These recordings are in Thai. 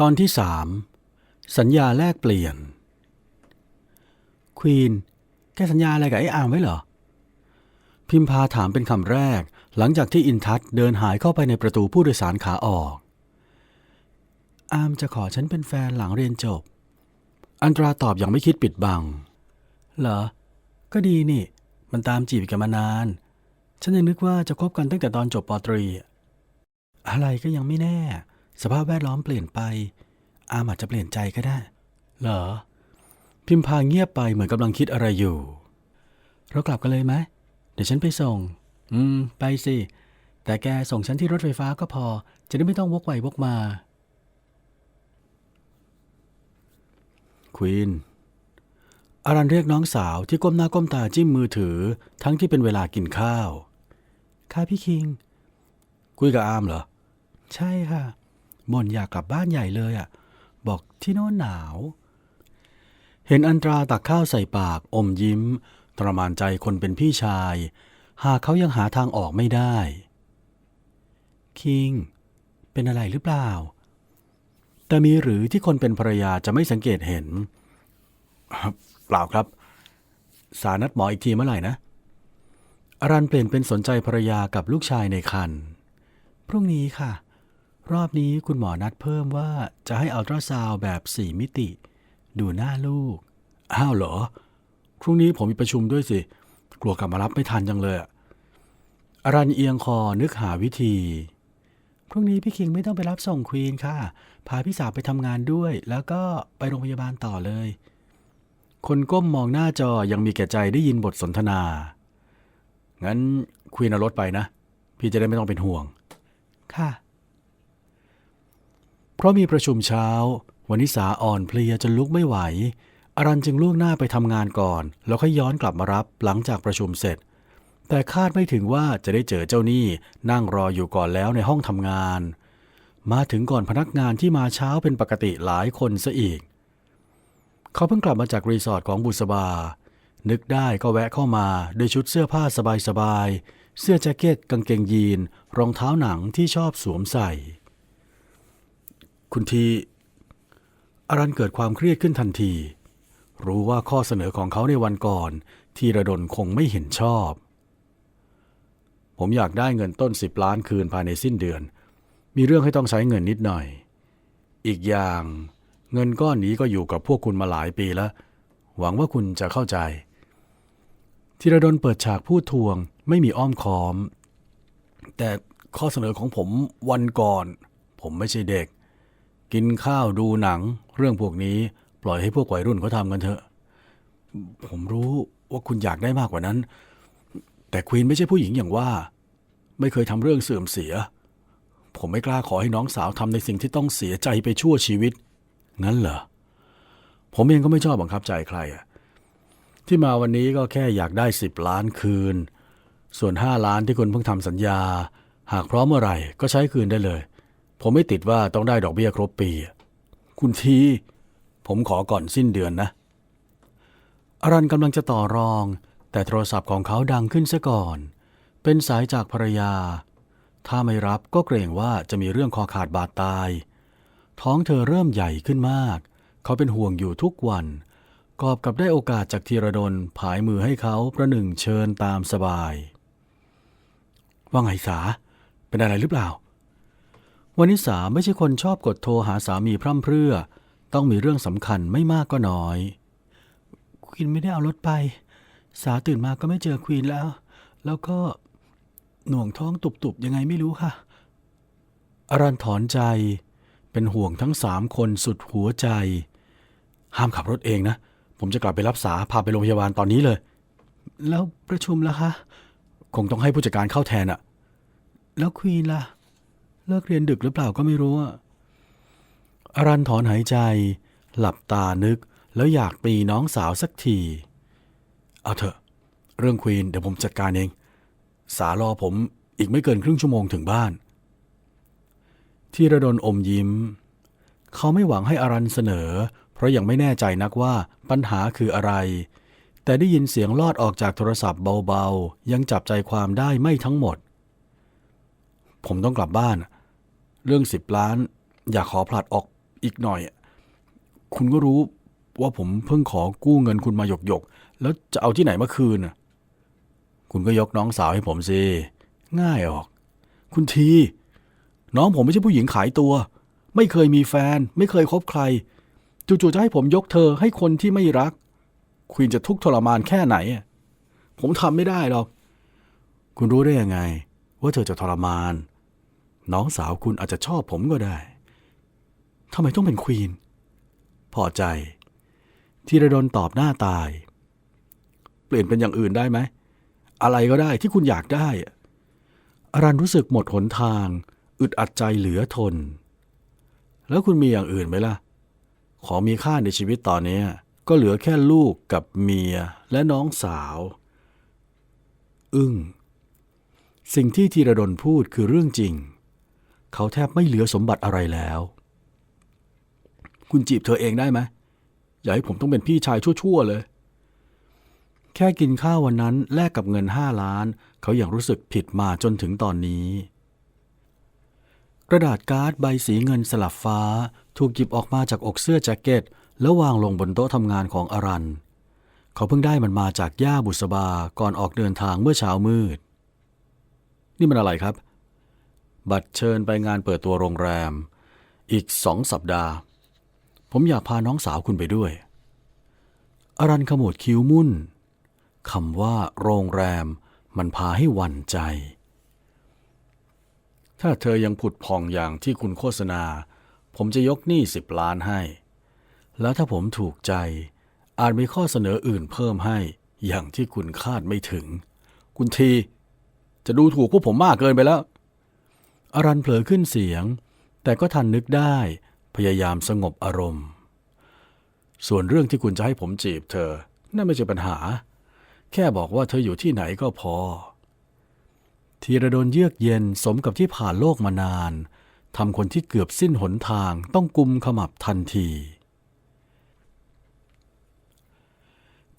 ตอนที่สามสัญญาแลกเปลี่ยน ควีน แกสัญญาอะไรกับไอ้อามไว้เหรอ พิมพาถามเป็นคำแรก หลังจากที่อินทัศเดินหายเข้าไปในประตูผู้โดยสารขาออก อามจะขอฉันเป็นแฟนหลังเรียนจบ อันตราตอบอย่างไม่คิดปิดบัง เหรอ ก็ดีนี่ มันตามจีบกันมานาน ฉันยังนึกว่าจะคบกันตั้งแต่ตอนจบปอตรี อะไรก็ยังไม่แน่ สภาพแวดล้อมเปลี่ยนไป อามอาจจะเปลี่ยนใจก็ได้ เหรอ พิมพาเงียบไปเหมือนกำลังคิดอะไรอยู่ เรากลับกันเลยไหม เดี๋ยวฉันไปส่ง อืม ไปสิ แต่แกส่งฉันที่รถไฟฟ้าก็พอ จะได้ไม่ต้องวกไปวกมา ควีน อารันเรียกน้องสาวที่ก้มหน้าก้มตาจิ้มมือถือ ทั้งที่เป็นเวลากินข้าว ค่ะพี่คิง คุยกับอามเหรอ ใช่ค่ะ บ่นอยากกลับบ้านใหญ่เลยอะ บอกที่โน่นหนาว เห็นอันตราตักข้าวใส่ปากอมยิ้ม ทรมานใจคนเป็นพี่ชาย หากเขายังหาทางออกไม่ได้ คิง เป็นอะไรหรือเปล่า แต่มีหรือที่คนเป็นภรรยาจะไม่สังเกตเห็น เปล่าครับ สานัดหมออีกทีเมื่อไหร่นะอารันเปลี่ยนเป็นสนใจภรรยากับลูกชายในคัน พรุ่งนี้ค่ะ รอบนี้คุณหมอนัดเพิ่มว่าจะให้อัลตราซาวด์แบบสี่มิติ ดูหน้าลูก อ้าวเหรอ พรุ่งนี้ผมมีประชุมด้วยสิ กลัวกลับมารับไม่ทันจังเลยอรันเอียงคอนึกหาวิธี พรุ่งนี้พี่คิงไม่ต้องไปรับส่งควีนค่ะ พาพี่สาวไปทำงานด้วย แล้วก็ไปโรงพยาบาลต่อเลย คนก้มมองหน้าจอยังมีแก่ใจได้ยินบทสนทนา งั้นควีนเอารถไปนะ พี่จะได้ไม่ต้องเป็นห่วง ค่ะ เพราะมีประชุมเช้า วันนิสาอ่อนเพลียจนลุกไม่ไหวอารันจึงล่วงหน้าไปทำงานก่อน แล้วค่อยย้อนกลับมารับหลังจากประชุมเสร็จ แต่คาดไม่ถึงว่าจะได้เจอเจ้าหนี้นั่งรออยู่ก่อนแล้วในห้องทำงาน มาถึงก่อนพนักงานที่มาเช้าเป็นปกติหลายคนซะอีก เขาเพิ่งกลับมาจากรีสอร์ทของบุษบา นึกได้ก็แวะเข้ามาด้วยชุดเสื้อผ้าสบายๆเสื้อแจ็คเก็ตกางเกงยีน รองเท้าหนังที่ชอบสวมใส่ คุณทีอารันเกิดความเครียดขึ้นทันที รู้ว่าข้อเสนอของเขาในวันก่อน ทีระดนคงไม่เห็นชอบ ผมอยากได้เงินต้นสิบล้านคืนภายในสิ้นเดือน มีเรื่องให้ต้องใช้เงินนิดหน่อย อีกอย่าง เงินก้อนนี้ก็อยู่กับพวกคุณมาหลายปีแล้ว หวังว่าคุณจะเข้าใจธีระดลเปิดฉากพูดทวง ไม่มีอ้อมค้อม แต่ข้อเสนอของผมวันก่อน ผมไม่ใช่เด็ก กินข้าวดูหนัง เรื่องพวกนี้ ปล่อยให้พวกวัยรุ่นเขาทำกันเถอะ ผมรู้ว่าคุณอยากได้มากกว่านั้น แต่ควีนไม่ใช่ผู้หญิงอย่างว่า ไม่เคยทำเรื่องเสื่อมเสีย ผมไม่กล้าขอให้น้องสาวทำในสิ่งที่ต้องเสียใจไปชั่วชีวิต งั้นเหรอ ผมเองก็ไม่ชอบบังคับใจใครอะที่มาวันนี้ก็แค่อยากได้สิบล้านคืน ส่วนห้าล้านที่คุณเพิ่งทำสัญญา หากพร้อมเมื่อไหร่ก็ใช้คืนได้เลย ผมไม่ติดว่าต้องได้ดอกเบี้ยครบปี คุณที ผมขอก่อนสิ้นเดือนนะ อรันกำลังจะต่อรอง แต่โทรศัพท์ของเขาดังขึ้นซะก่อน เป็นสายจากภรรยา ถ้าไม่รับก็เกรงว่าจะมีเรื่องคอขาดบาดตาย ท้องเธอเริ่มใหญ่ขึ้นมาก เขาเป็นห่วงอยู่ทุกวัน กอบกับได้โอกาสจากธีรดลผายมือให้เขาประหนึ่งเชิญตามสบาย ว่าไงสา เป็นอะไรหรือเปล่า วันนิสาไม่ใช่คนชอบกดโทรหาสามีพร่ำเพรื่อ ต้องมีเรื่องสำคัญไม่มากก็น้อย ควีนไม่ได้เอารถไป สาตื่นมาก็ไม่เจอควีนแล้ว แล้วก็หน่วงท้องตุบๆ ยังไงไม่รู้ค่ะ อรันถอนใจ เป็นห่วงทั้งสามคนสุดหัวใจ ห้ามขับรถเองนะ ผมจะกลับไปรับสาพาไปโรงพยาบาลตอนนี้เลย แล้วประชุมล่ะคะ คงต้องให้ผู้จัดการเข้าแทนอะแล้วควีนล่ะ เลิกเรียนดึกหรือเปล่าก็ไม่รู้อะอรันถอนหายใจ หลับตานึก แล้วอยากตีน้องสาวสักที เอาเถอะ เรื่องควีนเดี๋ยวผมจัดการเอง สารอผมอีกไม่เกินครึ่งชั่วโมงถึงบ้านที่ระดนอมยิ้ม เขาไม่หวังให้อารันเสนอ เพราะยังไม่แน่ใจนักว่าปัญหาคืออะไร แต่ได้ยินเสียงลอดออกจากโทรศัพท์เบาๆ ยังจับใจความได้ไม่ทั้งหมด ผมต้องกลับบ้าน เรื่องสิบล้าน อยากขอผลัดออกอีกหน่อย คุณก็รู้ว่าผมเพิ่งขอกู้เงินคุณมาหยกหยกแล้วจะเอาที่ไหนมาคืนคุณก็ยกน้องสาวให้ผมสิง่ายออก คุณที น้องผมไม่ใช่ผู้หญิงขายตัว ไม่เคยมีแฟน ไม่เคยคบใคร จู่ๆจะให้ผมยกเธอให้คนที่ไม่รักคุณจะทุกข์ทรมานแค่ไหน ผมทำไม่ได้หรอก คุณรู้ได้ยังไง ว่าเธอจะทรมาน น้องสาวคุณอาจจะชอบผมก็ได้ ทำไมต้องเป็นควีน พอใจธีรดลตอบหน้าตาย เปลี่ยนเป็นอย่างอื่นได้ไหม อะไรก็ได้ที่คุณอยากได้อารันรู้สึกหมดหนทาง อึดอัดใจเหลือทน แล้วคุณมีอย่างอื่นไหมล่ะ ของมีค่าในชีวิตตอนนี้ ก็เหลือแค่ลูกกับเมียและน้องสาว อึ้ง สิ่งที่ธีรดลพูดคือเรื่องจริง เขาแทบไม่เหลือสมบัติอะไรแล้ว คุณจีบเธอเองได้ไหมอย่าให้ผมต้องเป็นพี่ชายชั่วๆเลย แค่กินข้าววันนั้นแลกกับเงินห้าล้าน เขาอยัางรู้สึกผิดมาจนถึงตอนนี้ กระดาษการ์ดใบสีเงินสลับฟ้า ถูกหยิบออกมาจากอกเสื้อแจ็คเก็ต แล้ววางลงบนโต๊ะทำงานของอารัน เขาเพิ่งได้มันมาจากย่าบุษบาก่อนออกเดินทางเมื่อเช้ามืด นี่มันอะไรครับ บัตรเชิญไปงานเปิดตัวโรงแรม อีกสองสัปดาห์ ผมอยากพาน้องสาวคุณไปด้วย อรันขมวดคิ้วมุ่นคำว่าโรงแรมมันพาให้หวั่นใจ ถ้าเธอยังผุดพองอย่างที่คุณโฆษณา ผมจะยกหนี้สิบล้านให้ แล้วถ้าผมถูกใจ อาจมีข้อเสนออื่นเพิ่มให้อย่างที่คุณคาดไม่ถึง คุณที จะดูถูกพวกผมมากเกินไปแล้ว อรันเผลอขึ้นเสียง แต่ก็ทันนึกได้ พยายามสงบอารมณ์ ส่วนเรื่องที่คุณจะให้ผมจีบเธอ นั่นไม่ใช่ปัญหา แค่บอกว่าเธออยู่ที่ไหนก็พอธีรดลเยือกเย็นสมกับที่ผ่านโลกมานานทำคนที่เกือบสิ้นหนทางต้องกุมขมับทันที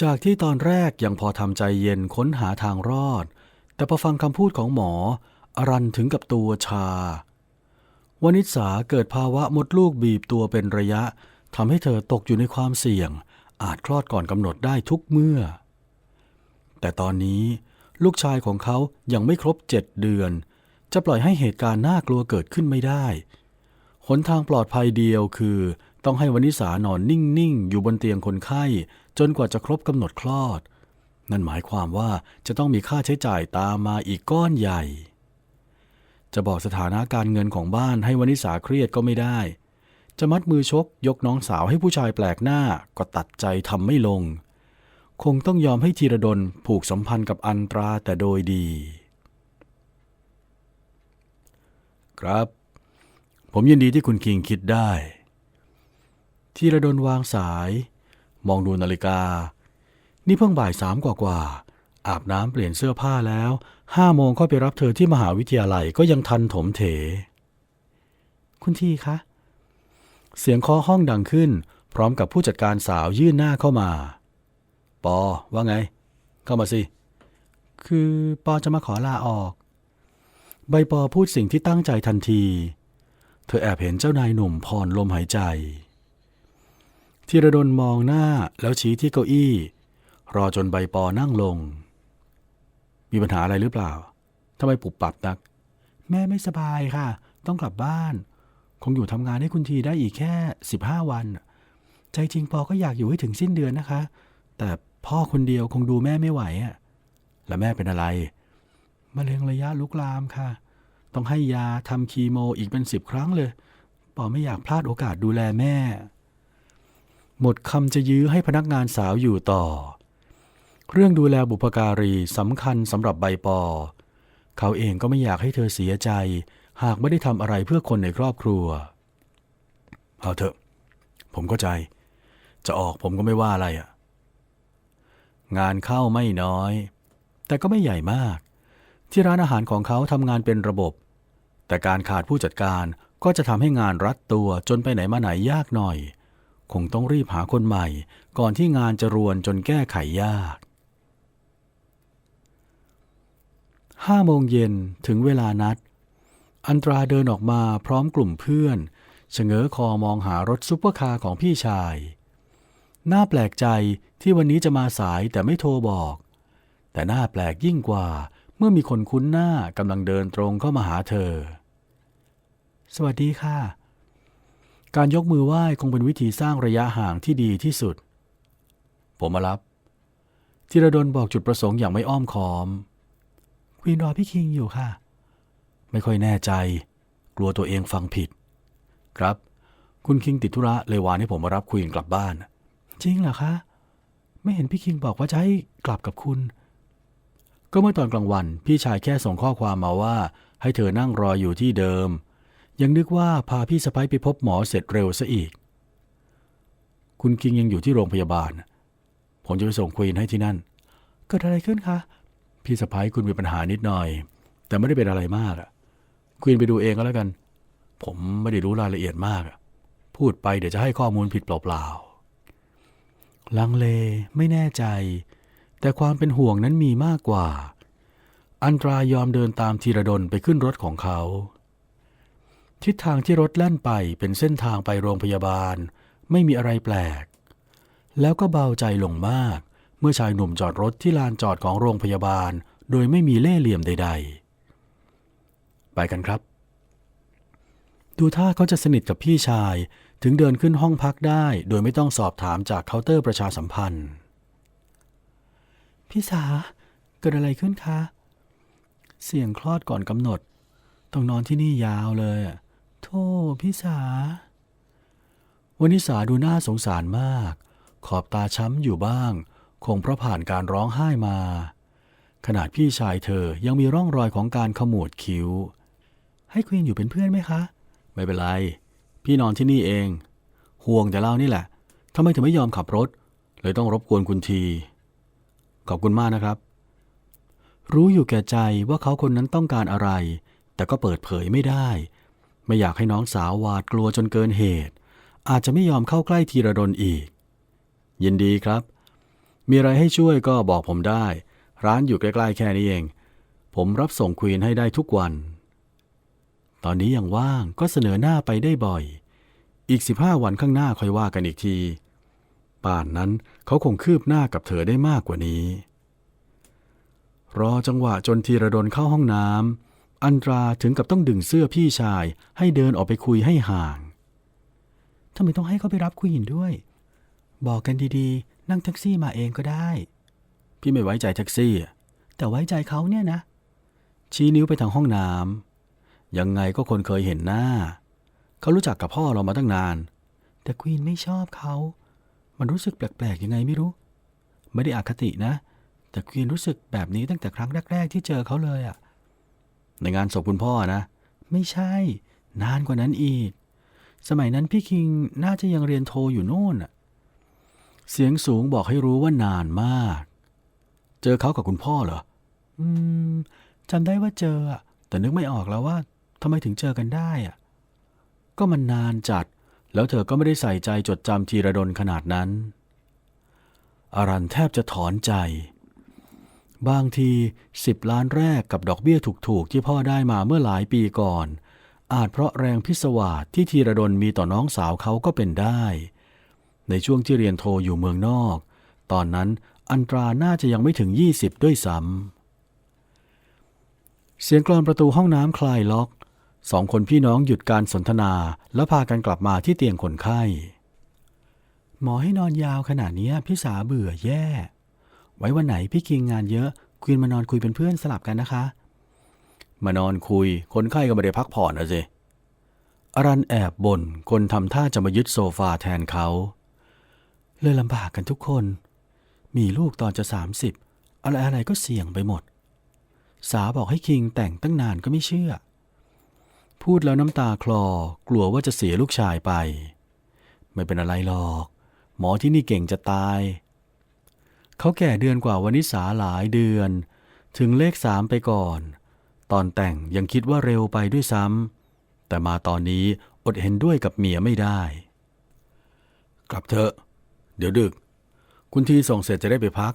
จากที่ตอนแรกยังพอทำใจเย็นค้นหาทางรอด แต่พอฟังคำพูดของหมอ อรันถึงกับตัวชาวนิสาเกิดภาวะมดลูกบีบตัวเป็นระยะทำให้เธอตกอยู่ในความเสี่ยง อาจคลอดก่อนกำหนดได้ทุกเมื่อ แต่ตอนนี้ลูกชายของเขายังไม่ครบเจ็ดเดือน จะปล่อยให้เหตุการณ์น่ากลัวเกิดขึ้นไม่ได้ หนทางปลอดภัยเดียวคือ ต้องให้วนิสานอนนิ่ง ๆ อยู่บนเตียงคนไข้ จนกว่าจะครบกำหนดคลอด นั่นหมายความว่าจะต้องมีค่าใช้จ่ายตามมาอีกก้อนใหญ่ จะบอกสถานะการเงินของบ้านให้วนิสาเครียดก็ไม่ได้ จะมัดมือชกยกน้องสาวให้ผู้ชายแปลกหน้าก็ตัดใจทำไม่ลง คงต้องยอมให้ธีรดลผูกสัมพันธ์กับอันตราแต่โดยดี ครับ ผมยินดีที่คุณคิงคิดได้ธีรดลวางสาย มองดูนาฬิกา นี่เพิ่งบ่ายสามกว่าๆอาบน้ำเปลี่ยนเสื้อผ้าแล้ว ห้าโมงค่อยไปรับเธอที่มหาวิทยาลัยก็ยังทันถมเถ คุณทีคะ เสียงเคาะห้องดังขึ้น พร้อมกับผู้จัดการสาวยื่นหน้าเข้ามา ปอว่าไง เข้ามาสิ คือปอจะมาขอลาออก ใบปอพูดสิ่งที่ตั้งใจทันที เธอแอบเห็นเจ้านายหนุ่มผ่อนลมหายใจธีรดลมองหน้าแล้วชี้ที่เก้าอี้ รอจนใบปอนั่งลง มีปัญหาอะไรหรือเปล่าทำไมปุบปับนัก แม่ไม่สบายค่ะ ต้องกลับบ้าน คงอยู่ทำงานให้คุณทีได้อีกแค่สิบห้าวัน ใจจริงปอก็อยากอยู่ให้ถึงสิ้นเดือนนะคะ แต่พ่อคนเดียวคงดูแม่ไม่ไหวอะแล้วแม่เป็นอะไรมะเร็งระยะลุกลามค่ะ ต้องให้ยาทำคีโมอีกเป็นสิบครั้งเลยปอไม่อยากพลาดโอกาสดูแลแม่ หมดคำจะยื้อให้พนักงานสาวอยู่ต่อ เรื่องดูแลบุพการีสำคัญสำหรับใบปอ เขาเองก็ไม่อยากให้เธอเสียใจ หากไม่ได้ทำอะไรเพื่อคนในครอบครัว เอาเถอะ ผมเข้าใจ จะออกผมก็ไม่ว่าอะไรอะงานเข้าไม่น้อย แต่ก็ไม่ใหญ่มาก ที่ร้านอาหารของเขาทำงานเป็นระบบ แต่การขาดผู้จัดการก็จะทำให้งานรัดตัวจนไปไหนมาไหนยากหน่อย คงต้องรีบหาคนใหม่ ก่อนที่งานจะรวนจนแก้ไขยาก ห้าโมงเย็นถึงเวลานัด อันตราเดินออกมาพร้อมกลุ่มเพื่อนชะเง้อคอมองหารถซุปเปอร์คาร์ของพี่ชาย น่าแปลกใจที่วันนี้จะมาสายแต่ไม่โทรบอก แต่น่าแปลกยิ่งกว่าเมื่อมีคนคุ้นหน้ากำลังเดินตรงเข้ามาหาเธอ สวัสดีค่ะ การยกมือไหว้คงเป็นวิธีสร้างระยะห่างที่ดีที่สุด ผมมารับธีรดลบอกจุดประสงค์อย่างไม่อ้อมค้อม ควีนรอพี่คิงอยู่ค่ะ ไม่ค่อยแน่ใจ กลัวตัวเองฟังผิด ครับ คุณคิงติดธุระเลยวานให้ผมมารับควีนกลับบ้าน จริงเหรอคะ ไม่เห็นพี่คิงบอกว่าจะให้กลับกับคุณ ก็เมื่อตอนกลางวัน พี่ชายแค่ส่งข้อความมาว่า ให้เธอนั่งรออยู่ที่เดิม ยังนึกว่าพาพี่สะพ้ยไปพบหมอเสร็จเร็วซะอีก คุณคิงยังอยู่ที่โรงพยาบาล ผมจะไปส่งควีนให้ที่นั่น เกิดอะไรขึ้นคะ พี่สะพ้ยคุณมีปัญหานิดหน่อย แต่ไม่ได้เป็นอะไรมากอะควีนไปดูเองก็แล้วกัน ผมไม่ได้รู้รายละเอียดมากอะพูดไปเดี๋ยวจะให้ข้อมูลผิดเปล่าๆลังเลไม่แน่ใจ แต่ความเป็นห่วงนั้นมีมากกว่า อันตรายอมเดินตามธีรดลไปขึ้นรถของเขา ทิศทางที่รถแล่นไปเป็นเส้นทางไปโรงพยาบาล ไม่มีอะไรแปลก แล้วก็เบาใจลงมาก เมื่อชายหนุ่มจอดรถที่ลานจอดของโรงพยาบาล โดยไม่มีเล่ห์เหลี่ยมใด ๆ ไปกันครับ ดูท่าเขาจะสนิทกับพี่ชายถึงเดินขึ้นห้องพักได้ โดยไม่ต้องสอบถามจากเคาน์เตอร์ประชาสัมพันธ์ พี่สาเกิดอะไรขึ้นคะ เสียงคลอดก่อนกำหนด ต้องนอนที่นี่ยาวเลยโธ่พี่สาวันนิสาดูน่าสงสารมาก ขอบตาช้ำอยู่บ้าง คงเพราะผ่านการร้องไห้มา ขนาดพี่ชายเธอยังมีร่องรอยของการขมวดคิ้ว ให้ควีนอยู่เป็นเพื่อนไหมคะ ไม่เป็นไร พี่นอนที่นี่เอง ห่วงแต่เรานี่แหละทำไมถึงไม่ยอมขับรถ เลยต้องรบกวนคุณที ขอบคุณมากนะครับ รู้อยู่แก่ใจว่าเขาคนนั้นต้องการอะไร แต่ก็เปิดเผยไม่ได้ ไม่อยากให้น้องสาวหวาดกลัวจนเกินเหตุ อาจจะไม่ยอมเข้าใกล้ธีระดลอีก ยินดีครับ มีอะไรให้ช่วยก็บอกผมได้ ร้านอยู่ใกล้ๆแค่นี้เอง ผมรับส่งควีนให้ได้ทุกวัน ตอนนี้ยังว่างก็เสนอหน้าไปได้บ่อย อีก 15 วันข้างหน้าค่อยว่ากันอีกที ป่านนั้นเขาคงคืบหน้ากับเธอได้มากกว่านี้ รอจังหวะจนธีระดลเข้าห้องน้ำอันตราถึงกับต้องดึงเสื้อพี่ชายให้เดินออกไปคุยให้ห่างทำไมต้องให้เขาไปรับคุยหินด้วย บอกกันดีๆ นั่งแท็กซี่มาเองก็ได้ พี่ไม่ไว้ใจแท็กซี่อะแต่ไว้ใจเขาเนี่ยนะ ชี้นิ้วไปทางห้องน้ำยังไงก็คนเคยเห็นหน้า เขารู้จักกับพ่อเรามาตั้งนาน แต่ควีนไม่ชอบเขา มันรู้สึกแปลกๆยังไงไม่รู้ ไม่ได้อคตินะ แต่ควีนรู้สึกแบบนี้ตั้งแต่ครั้งแรก ๆ ที่เจอเขาเลยอะในงานศพคุณพ่อนะ ไม่ใช่ นานกว่านั้นอีก สมัยนั้นพี่คิงน่าจะยังเรียนโทอยู่โน่นอะ เสียงสูงบอกให้รู้ว่านานมาก เจอเขากับคุณพ่อเหรอ อืมจำได้ว่าเจออะแต่นึกไม่ออกแล้วว่าทำไมถึงเจอกันได้อะก็มันนานจัด แล้วเธอก็ไม่ได้ใส่ใจจดจำทีระดนขนาดนั้นอารันแทบจะถอนใจ บางทีสิบล้านแรกกับดอกเบี้ยถูกๆ ที่พ่อได้มาเมื่อหลายปีก่อน อาจเพราะแรงพิศวาสที่ทีระดนมีต่อน้องสาวเขาก็เป็นได้ ในช่วงที่เรียนโทอยู่เมืองนอก ตอนนั้นอันตราน่าจะยังไม่ถึง 20 ด้วยซ้ำเสียงกรอนประตูห้องน้ำคลายล็อกสองคนพี่น้องหยุดการสนทนาแล้วพากันกลับมาที่เตียงคนไข้ หมอให้นอนยาวขนาดนี้พี่สาเบื่อแย่ ไว้วันไหนพี่คิงงานเยอะควีนมานอนคุยเป็นเพื่อนสลับกันนะคะ มานอนคุย คนไข้ก็ไม่ได้พักผ่อนนะสิอรันแอบบ่นคนทำท่าจะมายึดโซฟาแทนเขา เลยลำบากกันทุกคน มีลูกตอนจะสามสิบอะไรอะไรก็เสี่ยงไปหมด สาบอกให้คิงแต่งตั้งนานก็ไม่เชื่อ พูดแล้วน้ำตาคลอกลัวว่าจะเสียลูกชายไป ไม่เป็นอะไรหรอก หมอที่นี่เก่งจะตาย เขาแก่เดือนกว่าวันนิสาหลายเดือน ถึงเลขสามไปก่อน ตอนแต่งยังคิดว่าเร็วไปด้วยซ้ำแต่มาตอนนี้อดเห็นด้วยกับเมียไม่ได้ กลับเถอะ เดี๋ยวดึก คุณทีส่งเสร็จจะได้ไปพัก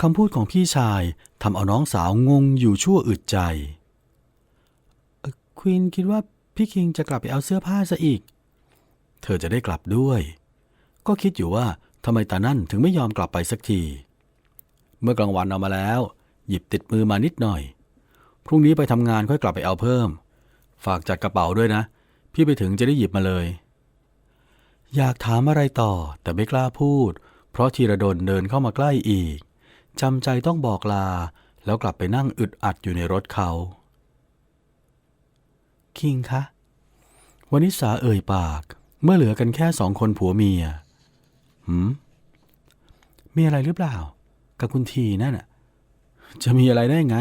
คำพูดของพี่ชายทำเอาน้องสาวงงอยู่ชั่วอึดใจควีนคิดว่าพี่คิงจะกลับไปเอาเสื้อผ้าซะอีก เธอจะได้กลับด้วย ก็คิดอยู่ว่าทำไมตานั่นถึงไม่ยอมกลับไปสักที เมื่อกลางวันเอามาแล้ว หยิบติดมือมานิดหน่อย พรุ่งนี้ไปทำงานค่อยกลับไปเอาเพิ่ม ฝากจัดกระเป๋าด้วยนะ พี่ไปถึงจะได้หยิบมาเลย อยากถามอะไรต่อแต่ไม่กล้าพูด เพราะธีรดลเดินเข้ามาใกล้อีกจำใจต้องบอกลา แล้วกลับไปนั่งอึดอัดอยู่ในรถเขา คิงคะวนิสาเอ่ยปาก เมื่อเหลือกันแค่สองคนผัวเมียหืมมีอะไรหรือเปล่า กับคุณทีนั่นน่ะ จะมีอะไรได้ไง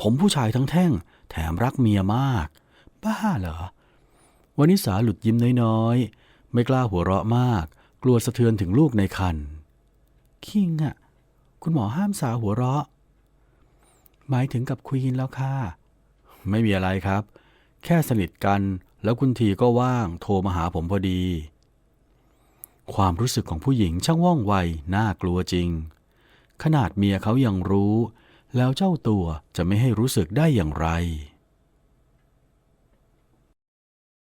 ผมผู้ชายทั้งแท่ง แถมรักเมียมาก บ้าเหรอวนิสาหลุดยิ้มน้อยๆ ไม่กล้าหัวเราะมาก กลัวสะเทือนถึงลูกในคันคิงอะคุณหมอห้ามสาวหัวเราะ หมายถึงกับควีนแล้วค่ะ ไม่มีอะไรครับ แค่สนิทกันแล้วคุณทีก็ว่างโทรมาหาผมพอดี ความรู้สึกของผู้หญิงช่างว่องไว น่ากลัวจริง ขนาดเมียเขายังรู้ แล้วเจ้าตัวจะไม่ให้รู้สึกได้อย่างไร